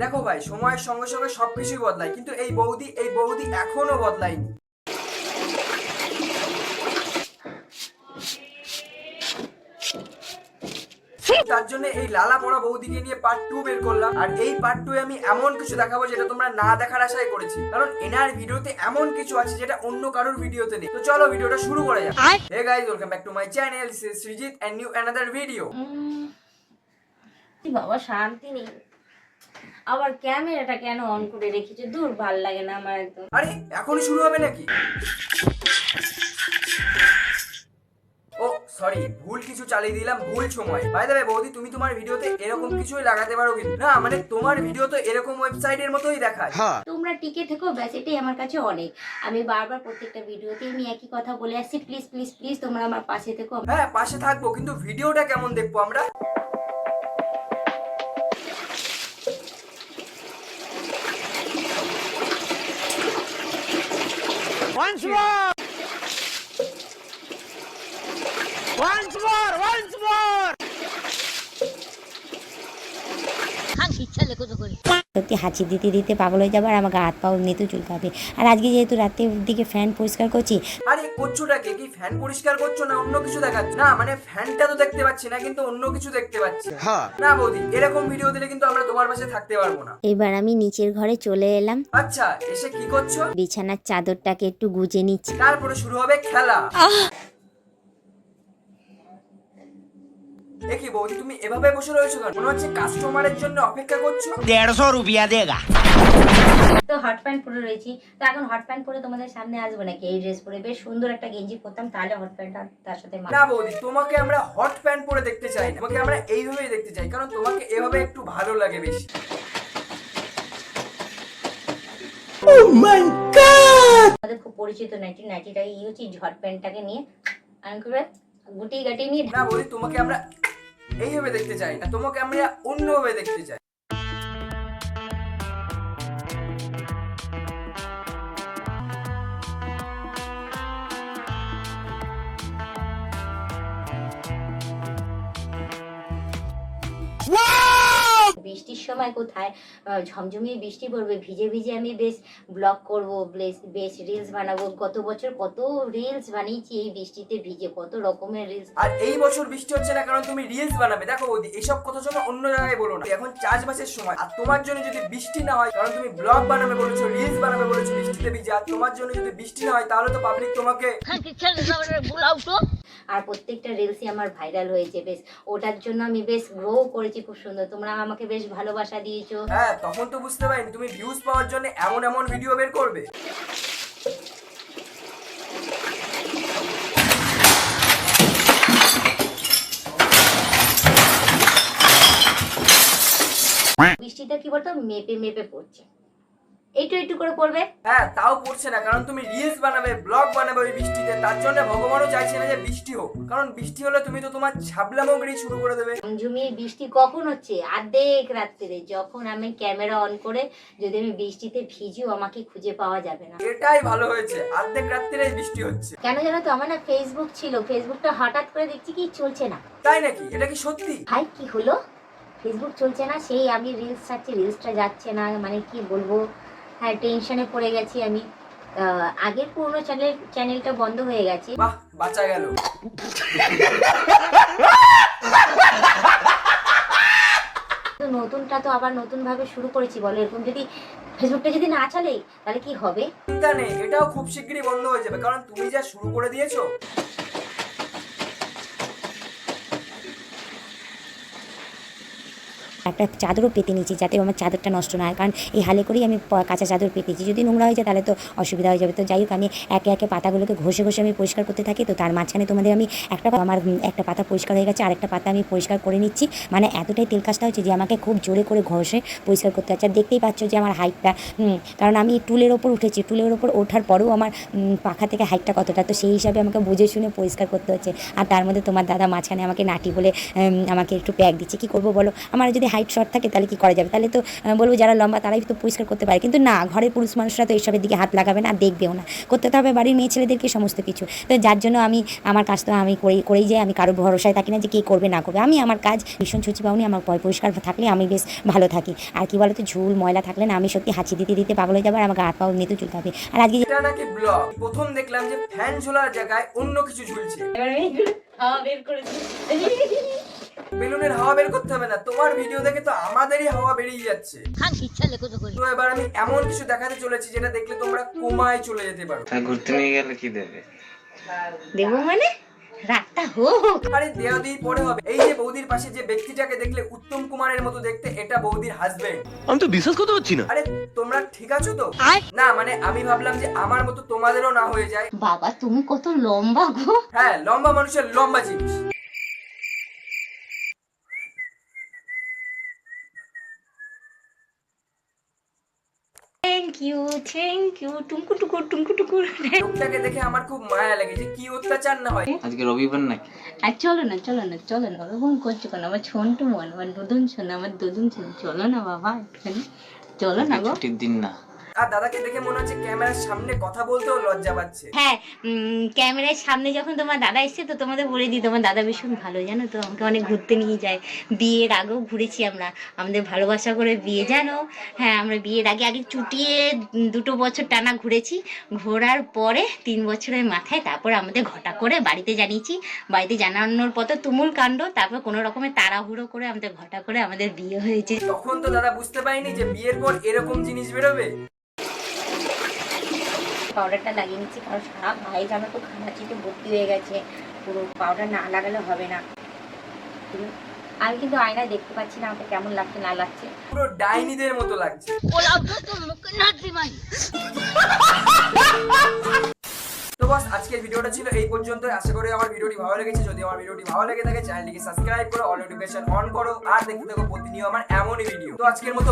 দেখো ভাই সময়ের সঙ্গে সঙ্গে সবকিছুই বদলায় কিন্তু এই বৌদি এই বৌদি এখনও বদলায়নি। তার জন্য এই লালা পড়া বৌদিকে নিয়ে পার্ট টু বের করলাম। আর এই পার্ট টু আমি এমন কিছু দেখাবো যেটা তোমরা না দেখার আশায় করেছি। কারণ এনার ভিডিওতে এমন কিছু আছে যেটা অন্য কারোর ভিডিওতে নেই। তো চলো ভিডিওটা শুরু করা যাক। Hey guys welcome back to my channel this is Srijit and new another video বাবা শান্তি নেই। আবার ক্যামেরাটা কেন অন করে রেখেছে? দূর ভালো লাগে না আমার একদম। আরে এখনই শুরু হবে নাকি? সরি ভুল কিছু চালিয়ে দিলাম ভুল সময়। বাই দ্য বৌদি তুমি তোমার ভিডিওতে এরকম কিছুই লাগাতে পারো কিন্তু। না মানে তোমার ভিডিও তো এরকম ওয়েবসাইটের মতোই দেখায়। তোমরা টিকে থেকো ব্যাস এটাই আমার কাছে অনেক। আমি বারবার প্রত্যেকটা ভিডিওতে আমি একই কথা বলে আসছি প্লিজ প্লিজ প্লিজ তোমরা আমার পাশে থেকো। হ্যাঁ পাশে থাকব কিন্তু ভিডিওটা কেমন দেখব আমরা? Once more! Once more! Once more! সত্যি হাঁচি দিতে দিতে পাগল হয়ে যাবে আর আমাকে হাত পাও নিতে চুলকাবে। আর আজকে যেহেতু রাতের দিকে ফ্যান পরিষ্কার করছি আরে করছোটাকে কি ফ্যান পরিষ্কার করছ না? অন্য কিছু দেখাচ্ছ। না মানে ফ্যানটা তো দেখতে পাচ্ছি না কিন্তু অন্য কিছু দেখতে পাচ্ছি। না বৌদি এরকম ভিডিও দিলে কিন্তু আমরা তোমার পাশে থাকতে পারব না। এবার আমি নিচের ঘরে চলে এলাম। আচ্ছা এসে কি করছ? বিছানার চাদরটাকে একটু গুজে নিচ্ছি। তারপরে শুরু হবে খেলা। দেখি বৌদি তুমি এভাবে বসে রয়েছো কেন? মনে হচ্ছে কাস্টমারের জন্য অপেক্ষা করছ। দেড়শো রুপিয়া দেগা। তো হট প্যান্ট পরে রয়েছি। তো এখন হট প্যান্ট পরে তোমাদের সামনে আসব নাকি? এই ড্রেস পরে। বেশ সুন্দর একটা গেঞ্জি পরতাম তাহলে হট প্যান্টটা তার সাথে না বৌদি তোমাকে আমরা হট প্যান্ট পরে দেখতে চাই না। তোমাকে আমরা এইভাবেই দেখতে চাই কারণ তোমাকে এভাবে একটু ভালো লাগে বেশি। oh আমাদের খুব পরিচিত 1990 টাকে ইউজি হট প্যান্টটাকে নিয়ে। আনকুরে গুটি গাটি নিয়ে। না বলি তোমাকে আমরা এইভাবে দেখতে চাই। না তোমাকে আমরা অন্যভাবে দেখতে চাই। সময় কোথায়? ঝমঝমিয়ে বৃষ্টি পড়বে ভিজে ভিজে আমি বেশ ব্লগ করব বেশ বেশ রিলস বানাবো। গত বছর কত রিলস বানিয়েছি এই বৃষ্টিতে ভিজে কত রকমের রিলস আর এই বছর বৃষ্টি হচ্ছে না কারণ তুমি রিলস বানাবে। দেখো বৌদি এসব কথা জন্য অন্য জায়গায় বলো না। এখন চাষবাসের সময়। আর তোমার জন্য যদি বৃষ্টি না হয় কারণ তুমি ব্লগ বানাবে বলেছ রিলস বানাবে বলেছ বৃষ্টিতে ভিজে আর তোমার জন্য যদি বৃষ্টি না হয় তাহলে তো পাবলিক তোমাকে আর প্রত্যেকটা রিলসই আমার ভাইরাল হয়েছে বেশ। ওটার জন্য আমি বেশ গ্রো করেছি খুব সুন্দর। তোমরা আমাকে বেশ ভালোবাসা দিয়েছ। হ্যাঁ তখন তো বুঝতে পারিনি তুমি ভিউজ পাওয়ার জন্য এমন এমন ভিডিও বের করবে। বৃষ্টিটা কি বলতো মেপে মেপে পড়ছে। একটু একটু করে পড়বে। হ্যাঁ তাও পড়ছে না কারণ তুমি রিলস বানাবে ব্লগ বানাবে ওই বৃষ্টিতে। তার জন্য ভগবানও চাইছে না যে বৃষ্টি হোক। কারণ বৃষ্টি হলে তুমি তো তোমার ছাবলামগড়ি শুরু করে দেবে। ঝুমিয়ে বৃষ্টি কখন হচ্ছে? আর্ধেক রাত্রিরে যখন আমি ক্যামেরা অন করে যদি আমি বৃষ্টিতে ভিজিও আমাকে খুঁজে পাওয়া যাবে না। এটাই ভালো হয়েছে অর্ধেক রাত্রিরেই বৃষ্টি হচ্ছে। কেন জানো তো আমার না ফেসবুক ছিল ফেসবুকটা হঠাৎ করে দেখছি কি চলছে না। তাই নাকি? এটা কি সত্যি? ভাই কি হলো? ফেসবুক চলছে না সেই আমি রিলস ছাড়ছি রিলসটা যাচ্ছে না মানে কি বলব? হ্যাঁ টেনশনে পড়ে গেছি আমি। আগের পুরনো চ্যানেল চ্যানেলটা বন্ধ হয়ে গেছে। বাহ বাঁচা গেল। নতুনটা তো আবার নতুন ভাবে শুরু করেছি বলো। এরকম যদি ফেসবুকটা যদি না চালে তাহলে কি হবে? চিন্তা নেই এটাও খুব শিগগিরই বন্ধ হয়ে যাবে। কারণ তুমি যা শুরু করে দিয়েছ একটা চাদরও পেতে নিয়েছি যাতে আমার চাদরটা নষ্ট না হয়। কারণ এই হালে করেই আমি কাঁচা চাদর পেতেছি যদি নোংরা হয়ে যায় তাহলে তো অসুবিধা হয়ে যাবে। তো যাই হোক, আমি একে একে পাতাগুলোকে ঘষে ঘষে আমি পরিষ্কার করতে থাকি। তো তার মাঝখানে তোমাদের আমি একটা আমার একটা পাতা পরিষ্কার হয়ে গেছে, আরেকটা পাতা আমি পরিষ্কার করে নিচ্ছি। মানে এতটাই তেল কাজটা হচ্ছে যে আমাকে খুব জোরে করে ঘষে পরিষ্কার করতে হচ্ছে। আর দেখতেই পাচ্ছ যে আমার হাইটটা কারণ আমি টুলের ওপর উঠেছি। টুলের ওপর ওঠার পরেও আমার পাখা থেকে হাইটটা কতটা, তো সেই হিসাবে আমাকে বুঝে শুনে পরিষ্কার করতে হচ্ছে। আর তার মধ্যে তোমার দাদা মাঝখানে আমাকে নাটি বলে আমাকে একটু প্যাক দিচ্ছে। কি করব বলো? আমার যদি হাইট শর্ট থাকে তাহলে কি করা যাবে? তাহলে তো বলব যারা লম্বা তারাই তো পরিষ্কার করতে পারে। কিন্তু না ঘরের পুরুষ মানুষরা তো এইসবের দিকে হাত লাগাবে না দেখবেও না। করতে তো হবে বাড়ির মেয়ে ছেলেদেরকে সমস্ত কিছু। তো যার জন্য আমি আমার কাজ তো আমি করেই করেই যাই আমি কারোর ভরসায় থাকি না যে কে করবে না করবে। আমি আমার কাজ ভীষণ ছুচি পাওনি আমার পয় পরিষ্কার থাকলে আমি বেশ ভালো থাকি। আর কি বলতো ঝুল ময়লা থাকলে না আমি সত্যি হাঁচি দিতে দিতে পাগল হয়ে যাব আর আমাকে হাত পাও নিতে হবে আর আজকে এটা নাকি ব্লগ? প্রথম দেখলাম যে ফ্যান ঝোলার জায়গায় অন্য কিছু ঝুলছে। এবার বের করে দিই। বেলুনের হাওয়া বের করতে হবে না। তোমার ভিডিও দেখে তো আমাদেরই হাওয়া বেরিয়ে যাচ্ছে। তো এবার আমি এমন কিছু দেখাতে চলেছি যেটা দেখলে তোমরা কোমায় চলে যেতে পারো। ঘুরতে নিয়ে গেলে কি দেবে? দেবো মানে? রাতটা হোক। আরে দেয়া দিয়ে পরে হবে। এই যে বৌদির পাশে যে ব্যক্তিটাকে দেখলে উত্তম কুমারের মতো দেখতে এটা বৌদির হাজবেন্ড আমি তো বিশ্বাস করতে পারছি না। আরে তোমরা ঠিক আছো তো? না মানে আমি ভাবলাম যে আমার মতো তোমাদেরও না হয়ে যায়। বাবা তুমি কত লম্বা গো। হ্যাঁ লম্বা মানুষের লম্বা জিনিস থ্যাংক ইউ থ্যাংক ইউ টুমকু টুকুর টুমকু টুকুর লোকটাকে দেখে আমার খুব মায়া লাগে যে কি অত্যাচার না হয়। আজকে রবিবার নাকি? আর চলো না চলো না চলো না ওরকম করছ কেন? আমার ছোনটু মন আমার দুদুন শোন আমার দুদুন শোন চলো না বাবা একটুখানি। চলো না গো। ছুটির দিন না। আর দাদাকে দেখে মনে হচ্ছে ক্যামেরার সামনে কথা বলতেও লজ্জা পাচ্ছে। হ্যাঁ ক্যামেরার সামনে যখন তোমার দাদা এসছে তো তোমাদের বলে দিই তোমার দাদা ভীষণ ভালো জানো তো? আমাকে অনেক ঘুরতে নিয়ে যায়। বিয়ের আগেও ঘুরেছি আমরা। আমাদের ভালোবাসা করে বিয়ে জানো? হ্যাঁ আমরা বিয়ের আগে আগে চুটিয়ে দুটো বছর টানা ঘুরেছি। ঘোরার পরে তিন বছরের মাথায় তারপর আমাদের ঘটা করে বাড়িতে জানিয়েছি। বাড়িতে জানানোর পর তো তুমুল কাণ্ড তারপর কোনো রকমের তাড়াহুড়ো করে আমাদের ঘটা করে আমাদের বিয়ে হয়েছে। তখন তো দাদা বুঝতে পারিনি যে বিয়ের পর এরকম জিনিস বেরোবে। পাউডারটা লাগিয়ে নিচ্ছি, কারণ সারা গায়ে জানো তো খানাচিতে ভর্তি হয়ে গেছে। পুরো পাউডার না লাগালে হবে না। আমি কিন্তু আয়নায় দেখতে পাচ্ছি না, আমাকে কেমন লাগছে, না লাগছে। পুরো ডাইনিদের মতো লাগছে। তো আজকের ভিডিওটা ছিল এই পর্যন্ত আশা করি আমার ভিডিওটি ভালো লেগেছে। যদি আমার ভিডিওটি ভালো লেগে থাকে, চ্যানেলটিকে সাবস্ক্রাইব করো অল নোটিফিকেশন অন করো, আর দেখতে থাকো প্রতিনিয়ত আমার এমনই ভিডিও তো আজকের মতো!